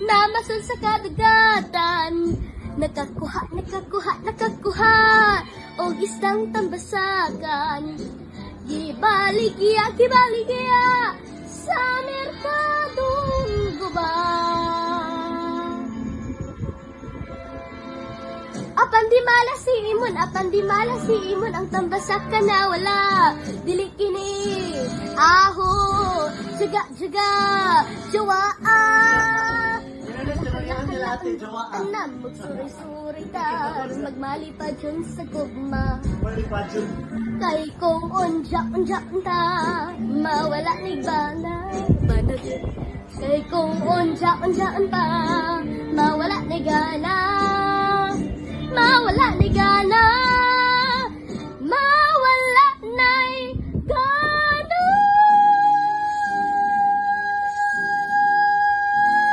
Namasul sa kadagatan Nakakuha, nakakuha, nakakuha O isang tambasakan Gibaligya, gibaligya Sa merkadong guba. Apan di mala si Imon, apan di mala si Imon Ang tambasak ka na wala. Dili kini Aho Jaga, jaga Jawaa ate, jowa ka. Anak, magsuri-suri ka, magmalipad yun sa gugma. Malipad yun. Kay kong unja-unja ta, mawala ni bana. Banat. Kay kong unja-unja ta, mawala ni gana. Mawala ni gana.